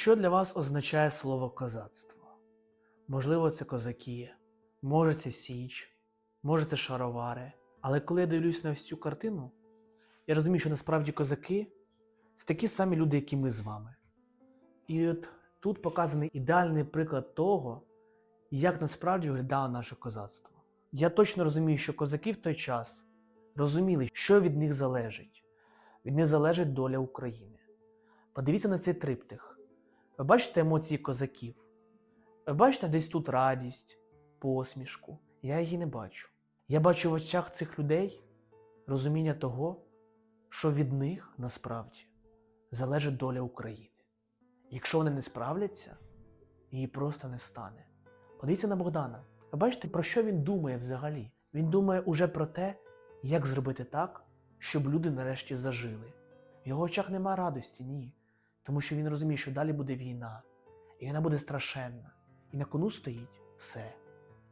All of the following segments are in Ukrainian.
Що для вас означає слово козацтво? Можливо, це козаки, може це Січ, може це шаровари. Але коли я дивлюсь на цю картину, я розумію, що насправді козаки це такі самі люди, як і ми з вами. І от тут показаний ідеальний приклад того, як насправді виглядало наше козацтво. Я точно розумію, що козаки в той час розуміли, що від них залежить. Від них залежить доля України. Подивіться на цей триптих. Ви бачите емоції козаків? Ви бачите десь тут радість, посмішку. Я її не бачу. Я бачу в очах цих людей розуміння того, що від них насправді залежить доля України. Якщо вони не справляться, її просто не стане. Подивіться на Богдана. Ви бачите, про що він думає взагалі? Він думає уже про те, як зробити так, щоб люди нарешті зажили. В його очах нема радості, ні. Тому що він розуміє, що далі буде війна, і вона буде страшенна, і на кону стоїть все.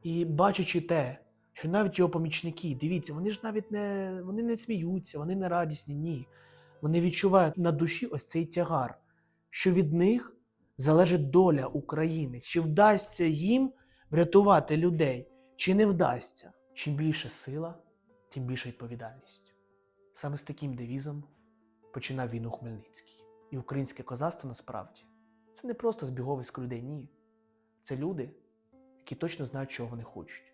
І бачачи те, що навіть його помічники, дивіться, вони ж навіть не, вони не сміються, вони не радісні, ні. Вони відчувають на душі ось цей тягар, що від них залежить доля України, чи вдасться їм врятувати людей, чи не вдасться. Чим більше сила, тим більша відповідальність. Саме з таким девізом починав війну Хмельницький. І українське козацтво насправді це не просто збіговисько людей, ні. Це люди, які точно знають, чого вони хочуть.